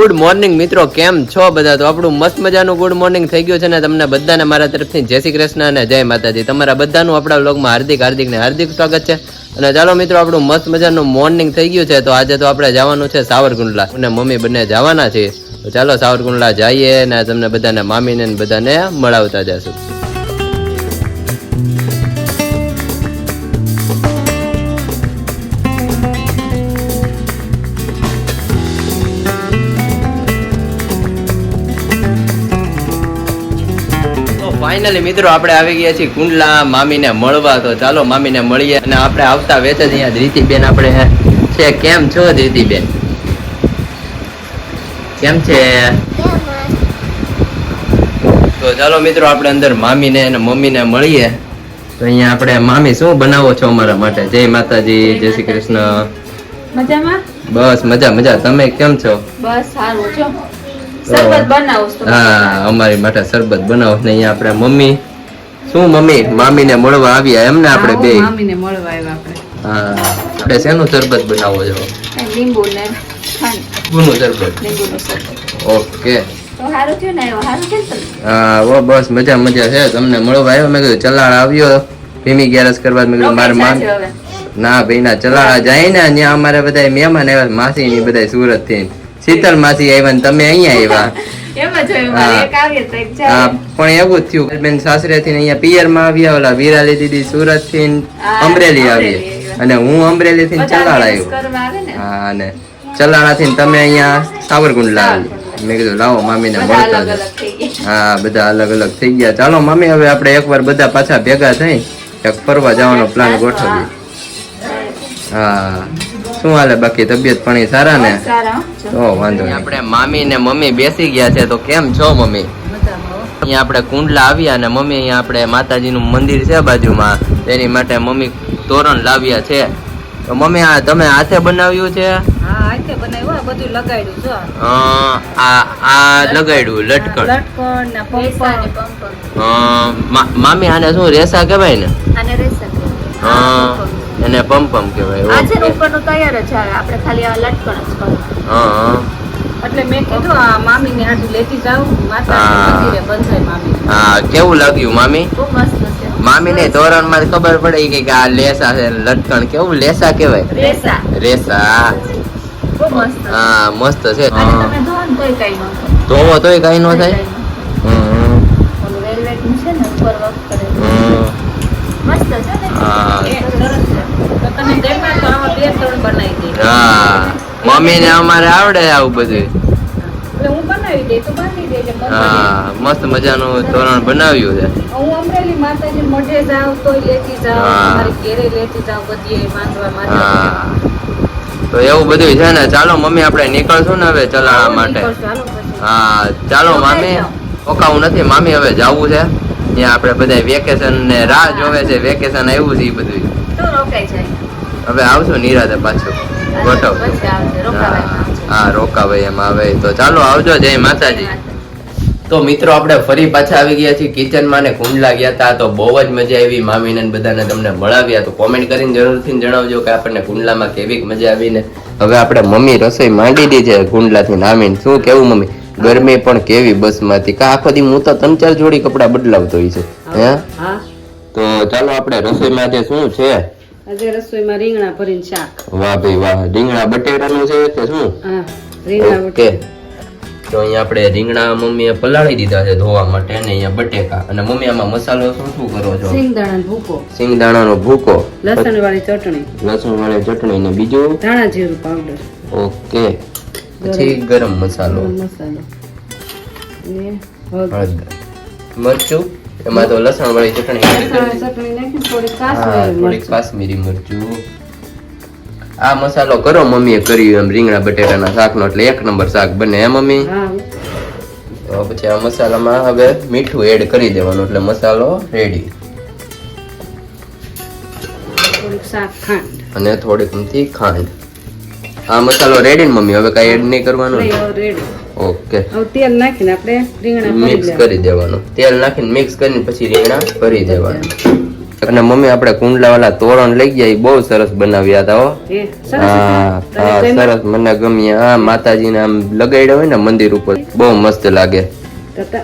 Good morning મિત્રો. કેમ છો બધા? તો આપણું મસ્ત મજાનું ગુડ મોર્નિંગ થઈ ગયું છે ને તમને બધાને મારા તરફથી જય શ્રી કૃષ્ણ અને જય માતાજી. તમારા બધાનું આપણા વ્લોગમાં હાર્દિક હાર્દિક ને હાર્દિક સ્વાગત છે. અને ચાલો મિત્રો, આપણું મસ્ત મજાનું મોર્નિંગ થઈ ગયું છે, તો આજે તો આપણે જવાનું છે સાવરકુંડલા. અને મમ્મી બંને જવાના છે. તો ચાલો સાવરકુંડલા જઈએ અને તમને બધાને મામીને બધાને મળાવતા જશું. ફાઇનલી મિત્રો આપણે આવી ગયા છીએ કુંડલા મામીને મળવા. તો ચાલો મામીને મળીએ અને આપણે આવતા વેચે જ અહીંયા ધ્રીતિબેન આપણે છે કેમ છો ધ્રીતિબેન? કેમ છે? તો ચાલો મિત્રો આપણે અંદર મામીને અને મમ્મીને મળીએ. તો અહીંયા આપણે મામી શું બનાવો છો અમારા માટે? જય માતાજી જય શ્રી કૃષ્ણ. મજામાં? બસ મજા મજા. તમે કેમ છો? બસ સારું છો હા. અમારી માટે શરબત બનાવો ને અહીંયા આપણે મમ્મી. શું મમ્મી? મામી ને મળવા આવ્યા એમ ને આપણે બે. મામી ને મળવા આવ્યા આપણે. હા આપણે શેનું શરબત બનાવો છો? લીંબુ ને ખાંડ. શરબત? લીંબુનું શરબત. ઓકે? હા ઓ બસ મજા મજા છે. તમને મળવા આવ્યો? મેં કીધું ચલાળ આવ્યો. ભીમી ગેરસ કરવા મેં કીધું મારે માન. ના ભાઈ ના ચલાળા જાય ને ત્યાં અમારે બધા મહેમાન આવ્યા માસી ની બધા સુરતથી શીતલ માસી આવ્યા ને તમે અહીંયા આવ્યા. પણ એવું જ થયું. બેન સાસરે થી અહીંયા પિયરમાં આવ્યા ઓલા વિરાલી દીદી સુરતથી અમરેલી આવી. અને હું અમરેલી થી ચલાળ આવ્યો. હા અને ચલાળા થી તમે અહીંયા સાવરકુંડલા આવી મેં કીધું લાવો મામીને ને મળતા હા બધા અલગ અલગ થઈ ગયા. ચાલો મામી હવે આપણે એકવાર બધા પાછા ભેગા થઈ. ફરવા જવાનો પ્લાન ગોઠવીએ. હા. શું હાલે? બાકી તબિયત પાણી સારા ને? સારા હો. તો વાંધો નહીં. આપણે મામી ને મમ્મી બેસી ગયા છે તો કેમ છો મમ્મી? અહીંયા આપણે કુંડલા આવ્યા અને મમ્મી અહીંયા આપણે માતાજીનું મંદિર છે બાજુમાં. તેની માટે મમ્મી તોરણ લાવ્યા છે. તો મમ્મી આ તમે હાથે બનાવ્યું છે? હા આ બધું લગાડ્યું જો અ, આ આ લગાડ્યું લટકણ. લટકણ ને પૈસા ને પંપણ પંપર. અ, મા- મામી આને શું રેસા કહેવાય ને? આને હા. એને પમપમ કહેવાય આ છે ઉપરનું તૈયાર જ આવે આપણે ખાલી આ લટકણ જ કરો. હા હા. એટલે મેં કીધું આ મામી ને હાટુ લેતી જાઉં. હા. માતા મંદિરે બંધાય મામી. હા કેવું લાગ્યું મામી? બહુ મસ્ત છે મામી ને ધોરણમાં ખબર પડે કે આ લેસા છે લટકણ. કેવું લેસા કહેવાય? રેસા. રેસા મસ્ત. છે. હા મસ્ત છે. હા. ધોવો તોય કાંઈ ન થાય. મસ્ત છે ને? હા. તો તો મમ્મી ને અમારે આવડે આવું બધું. હું તો મસ્ત મજાનું તોરણ બનાવ્યું છે. હું અમરેલી માતાજી મોઢે જાઉં તોય લેતી જાઉં હા. ઘેરે લેતી જાઉં બધી બાંધવા માટે. તો એવું બધું છે ને ચાલો મમ્મી આપણે નીકળશું ને હવે ચલાવવા માટે. હા ચાલો મામી. ઓકાવું નથી મામી હવે જવું છે. ત્યાં આપણે બધા વેકેશન ને રાહ જોવે છે વેકેશન આવ્યું છે એ બધું તો હવે આવજો નિરાતે પાછું. ગોઠવ પછી આવશે રોકાવાયમાં આવશે. હા રોકાવાય એમ આવે. તો ચાલો આવજો. જય માતાજી. તો મિત્રો આપણે ફરી પાછા આવી ગયા છીએ કિચનમાં ને કુંડલા ગયા હતા તો બહુ જ મજા આવી. મામીને ને બધાને તમને મળાવ્યા. તો કોમેન્ટ કરીને જરૂરથી જણાવજો કે આપણને કુંડલામાં કેવી મજા આવી ને. હવે આપણે મમ્મી રસોઈ માંડી દીધી છે કુંડલાથી નામીને. શું કેવું મમ્મી? ગરમી પણ કેવી બસમાંથી. કા આખો દી હું તો ત્રણ ચાર જોડી કપડા બદલાવતો હોય છે. હે. તો ચાલો આપણે રસોઈમાં જે શું છે? આજે રસોઈમાં રીંગણા ભરીને શાક. વાહ ભાઈ વાહ. રીંગણા બટેટાનું છે કે શું? હા રીંગણા ઓકે. તો અહીંયા આપણે રીંગણા મમ્મીએ પલાળી દીધા છે ધોવા માટે અને અહીંયા બટેકા. અને મમ્મી આમાં મસાલો શું શું કરો છો? સિંગદાણા ભૂકો. સિંગદાણાનો ભૂકો. લસણ વાળી ચટણી. લસણ વાળી ચટણી ને બીજું? ધાણા જીરું પાવડર ઓકે પછી ગરમ મસાલો. મસાલો. ને. હળદર. મરચું? એમાં તો લસણ વાળી ચટણી. થોડીક કાશ્મીરી મરચું. આ મસાલો કરો મમ્મીએ કર્યું એમ રીંગણા બટેટાના શાકનો એટલે એક નંબર શાક બને હે મમ્મી? તો પછી આ મસાલામાં હવે મીઠું એડ કરી દેવાનું એટલે મસાલો રેડી અને થોડીક ખાંડ. આ મસાલો રેડી ને મમ્મી? હવે કઈ એડ નહીં કરવાનું રેડી ઓકે. તેલ નાખીને આપણે રીંગણા મિક્સ કરી દેવાનું. તેલ નાખીને મિક્સ કરીને પછી રીંગણા ભરી દેવાના. અને મમ્મી આપણે કુંડલા વાળા તોરણ લઈ ગયા એ બહુ સરસ બનાવ્યા હતા હા. હા સરસ. મને ગમ્યા હા માતાજીને આમ લગાડ્યા હોય ને મંદિર ઉપર બહુ મસ્ત લાગે.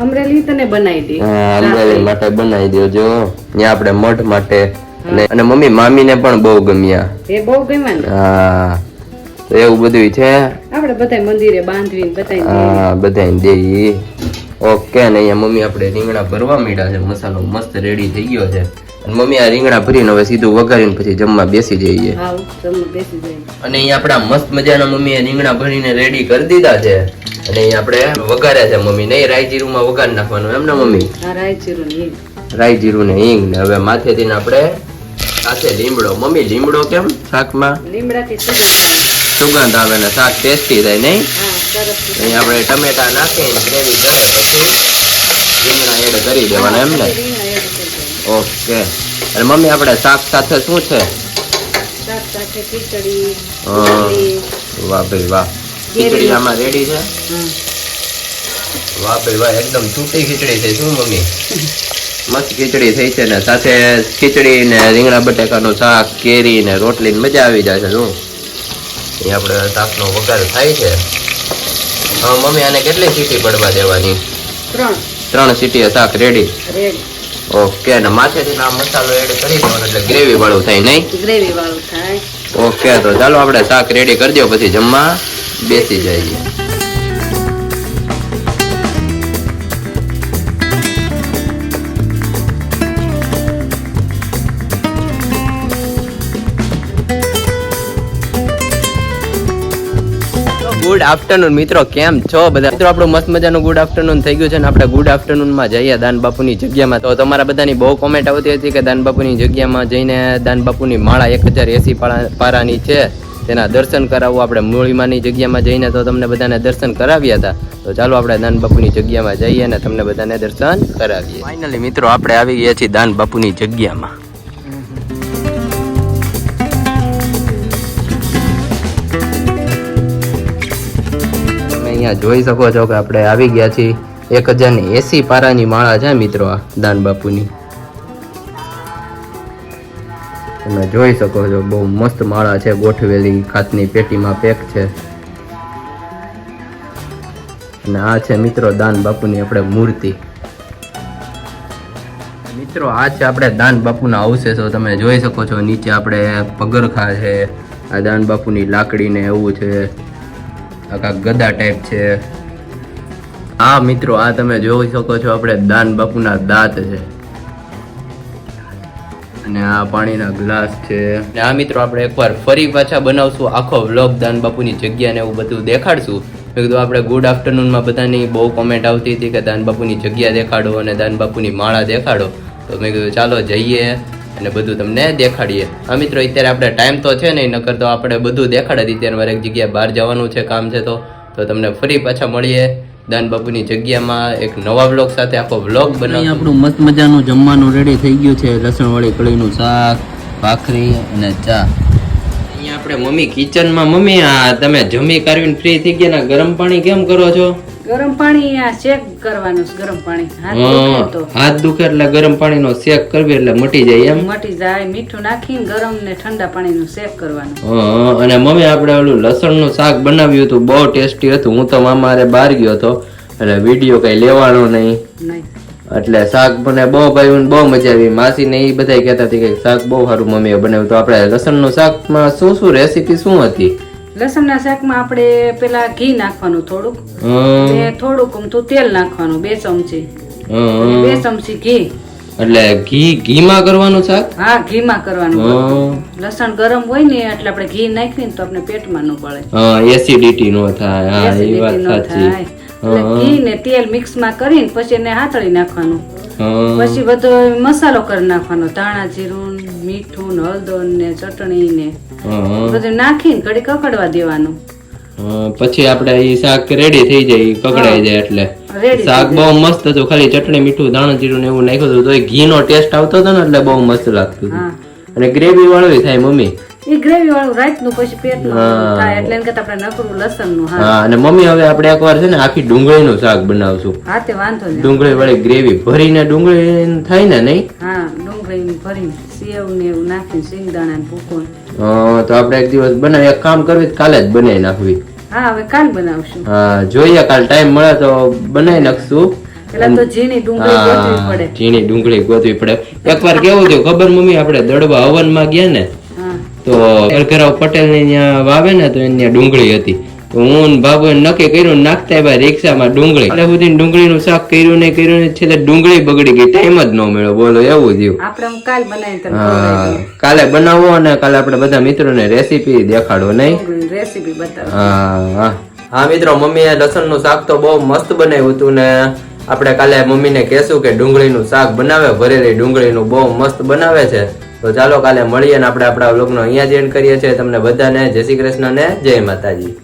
અમરેલી તને બનાવી હા અમરેલી માટે બનાવી દેજો. ત્યાં આપણે મઠ માટે. અને- અને મમ્મી મામીને પણ બહુ ગમ્યા. એ બહુ ગમ્યા હા. તો એવું બધું છે? આપણે બધા મંદિરે બાંધવી બધા હા બધાને દેઈ ઓકે ને અહીંયા મમ્મી આપણે રીંગણા ભરવા માંડ્યા છે. મસાલો મસ્ત રેડી થઈ ગયો છે. અને મમ્મી આ રીંગણા ભરીને હવે સીધું વઘારીને પછી જમવા બેસી જઈએ. હા બેસી અને અહીંયા આપણા મસ્ત મજાના મમ્મીએ રીંગણા ભરીને રેડી કરી દીધા છે. અને અહીંયા આપણે વઘાર્યા છે મમ્મી. નહીં રાઈ જીરુંમાં વઘાર નાખવાનું એમ ને મમ્મી? આ રાયચીરું ને હિંગ. રાઈ જીરું ને હિંગ ને હવે માથેથી ને આપણે સાથે લીમડો. મમ્મી લીમડો કેમ શાકમાં? લીમડાથી સુગંધ આવે. ને શાક ટેસ્ટી થાય નહીં? અહીં આપણે ટમેટા નાખીને ગ્રેવી કરે પછી રીંગણા એડ કરી દેવાના એમ ને. ઓકે. અને મમ્મી આપણે શાક સાથે શું છે. વાહ ભાઈ વાહ. ખીચડી આમાં રેડી છે. વાહ ભાઈ વાહ એકદમ છૂટી ખીચડી થઈ શું મમ્મી? મસ્ત ખીચડી થઈ છે ને સાથે ખીચડી ને રીંગણા બટેકાનું શાક કેરી ને રોટલી મજા આવી જાય છે શું? અહીં આપણે શાકનો વઘાર થાય છે. હા મમ્મી આને કેટલી સીટી પડવા દેવાની? ત્રણ. ત્રણ સીટીએ શાક રેડી રેડ ઓકે અને માથેથી આ મસાલો એડ કરી દેવાનો એટલે ગ્રેવી વાળું થાય નહીં? ગ્રેવી વાળું થાય. ઓકે તો ચાલો આપણે શાક રેડી કરી દો પછી જમવા બેસી જઈએ. ગુડ આફ્ટરનૂન મિત્રો. કેમ છો બધા? મિત્રો, આપણું મસ્ત મજાનું ગુડ આફ્ટરનૂન થઈ ગયું છે ને આપણે ગુડ આફ્ટરનૂનમાં જઈએ દાન બાપુની જગ્યામાં. તો તમારા બધાની બહુ કોમેન્ટ આવતી હતી કે દાન બાપુની જગ્યામાં જઈને દાન બાપુની માળા એક હજાર એસી પારાની છે. તેના દર્શન કરાવવું આપણે મૂળીમાની જગ્યામાં જઈને તો તમને બધાને દર્શન કરાવ્યા હતા. તો ચાલો આપણે દાન બાપુની જગ્યામાં જઈએ અને તમને બધાને દર્શન કરાવીએ. ફાઇનલી મિત્રો, આપણે આવી ગયા છીએ દાન બાપુની જગ્યામાં. અહીંયા જોઈ શકો છો કે આપણે આવી ગયા છીએ. એક હજારની એસી પારાની માળા છે મિત્રો આ દાન બાપુની. તમે જોઈ શકો છો, બહુ મસ્ત માળા છે, ગોઠવેલી ખાતની પેટીમાં પેક છે. અને આ છે મિત્રો દાન બાપુની આપણે મૂર્તિ. મિત્રો, આ છે આપણે દાન બાપુના અવશેષો. તમે જોઈ શકો છો, નીચે આપણે પગરખા છે, આ દાન બાપુની લાકડી ને એવું છે. આખા ગદા ટાઈપ છે. આ મિત્રો, આ તમે જોઈ શકો છો, આપણે દાન બાપુના દાંત છે. અને આ પાણીના ગ્લાસ છે. અને આ મિત્રો, આપણે એકવાર ફરી પાછા બનાવશું આખો વ્લોગ દાન બાપુની જગ્યા ને એવું બધું દેખાડશું. મેં કીધું, આપણે ગુડ આફ્ટરનૂનમાં બધાની બહુ કોમેન્ટ આવતી હતી કે દાન બાપુની જગ્યા દેખાડો અને દાન બાપુની માળા દેખાડો. તો મેં કીધું, ચાલો, જઈએ. અને બધું તમને દેખાડીએ. હા મિત્રો અત્યારે આપણે ટાઈમ તો છે નહીં નકર તો આપણે બધું દેખાડે અત્યારે મારે એક જગ્યાએ બહાર જવાનું છે કામ છે તો. તો તમને ફરી પાછા મળીએ. દાન બાપુની જગ્યામાં એક નવા બ્લોગ સાથે આખો બ્લોગ બનાવી. આપણું મસ્ત મજાનું જમવાનું રેડી થઈ ગયું છે. લસણવાળી કઢીનું શાક ભાખરી અને ચા. અહીંયા આપણે મમ્મી કિચનમાં મમ્મી આ તમે જમી કરવીને ફ્રી થઈ ગયા ગરમ પાણી કેમ કરો છો? ગરમ પાણી આ શેક કરવાનું છે ગરમ પાણી. હાથ દુખે તો. હાથ દુખે એટલે ગરમ પાણીનો શેક કરવી એટલે મટી જાય એમ? મટી જાય મીઠું નાખીને ગરમ ને ઠંડા પાણીનું શેક કરવાનું. અને મમ્મી આપણે ઓલું લસણનું શાક બનાવ્યું હતું બહુ ટેસ્ટી હતું. હું તો મામારે બહાર ગયો હતો એટલે વીડિયો કઈ લેવાનો નહીં. એટલે શાક મને બહુ ભાઈ બહુ મજા આવી. માસી ને એ બધા કહેતા હતી કે શાક બહુ સારું મમ્મીએ બનાવ્યું તો આપણે લસણનું શાકમાં શું શું રેસીપી શું હતી? લસણના શાકમાં આપણે પેલા ઘી નાખવાનું થોડુંક. ને થોડુંક અમથું તેલ નાખવાનું બે ચમચી. બે ચમચી ઘી. એટલે ઘી ઘીમાં કરવાનું શાક? હા ઘીમાં કરવાનું. લસણ ગરમ હોય ને એટલે આપણે ઘી નાખીએ ને તો આપણે પેટમાં ન પડે હં, એસિડિટી નો થાય. હા એ વાત સાચી. ઘી ને તેલ મિક્સમાં કરીને પછી એને હાથળી નાખવાનું. પછી બધો મસાલો કરી નાખવાનો. ધાણા જીરું મીઠું હળદર ને ચટણી ને બધું નાખીને કડી કકડવા દેવાનું. પછી આપણે એ શાક રેડી થઈ જાય કકડાઈ જાય એટલે. શાક બહુ મસ્ત હતું ખાલી ચટણી મીઠું ધાણા જીરું ને એવું નાખ્યું હતું તો ઘી નો ટેસ્ટ આવતો હતો ને એટલે બહુ મસ્ત લાગતું હતું. હા. અને ગ્રેવી વાળવી થાય મમ્મી. એ ગ્રેવી વાળું રાતનું પછી પેટનું થાય એટલે એને કરતા આપણે નકરું લસણનું હા હા અને મમ્મી હવે આપણે એકવાર છે ને આખી ડુંગળીનું શાક બનાવશું. હા તે વાંધો નહીં. ડુંગળી વાળી ગ્રેવી ભરીને ડુંગળી થાય ને નહીં? હા ડુંગળી ભરીને સેવ ને એવું નાખીને સિંગદાણા ને ભૂકો. તો આપણે એક દિવસ બનાવી એક કામ કરવી કાલે જ બનાવી નાખવી. હા હવે કાલ બનાવશું. હા જોઈએ કાલ ટાઈમ મળે તો બનાવી નાખશું. પેલા તો ઝીણી ડુંગળી ગોતવી પડે. ઝીણી ડુંગળી ગોતવી પડે. એકવાર કેવું થયું ખબર મમ્મી આપણે દડવા હવનમાં ગયા ને તો કરકરાવ પટેલ ને ત્યાં વાવે ને તો એની ડુંગળી હતી. તો હું ને બાબુ નક્કી કર્યું નાખતા આવ્યા રિક્ષામાં ડુંગળી. એટલે સુધી ડુંગળીનું શાક કર્યું ને કર્યું ને છેલ્લે ડુંગળી બગડી ગઈ. ટાઈમ જ ન મળ્યો. બોલો એવું થયું. આપણે કાલ બનાવી કાલે અને કાલે આપણે બધા મિત્રોને રેસીપી દેખાડો નહીં? રેસીપી બતાવો. હા હા. હા મિત્રો મમ્મીએ લસણનું શાક તો બહુ મસ્ત બનાવ્યું હતું ને આપણે કાલે મમ્મીને કહેશું કે ડુંગળીનું શાક બનાવે ભરેલી ડુંગળીનું બહુ મસ્ત બનાવે છે. તો ચાલો કાલે મળીએ ને આપણે આપણા વ્લોગનો અહીંયા જ એન્ડ કરીએ છીએ. તમને બધાને જય શ્રી કૃષ્ણ ને જય માતાજી.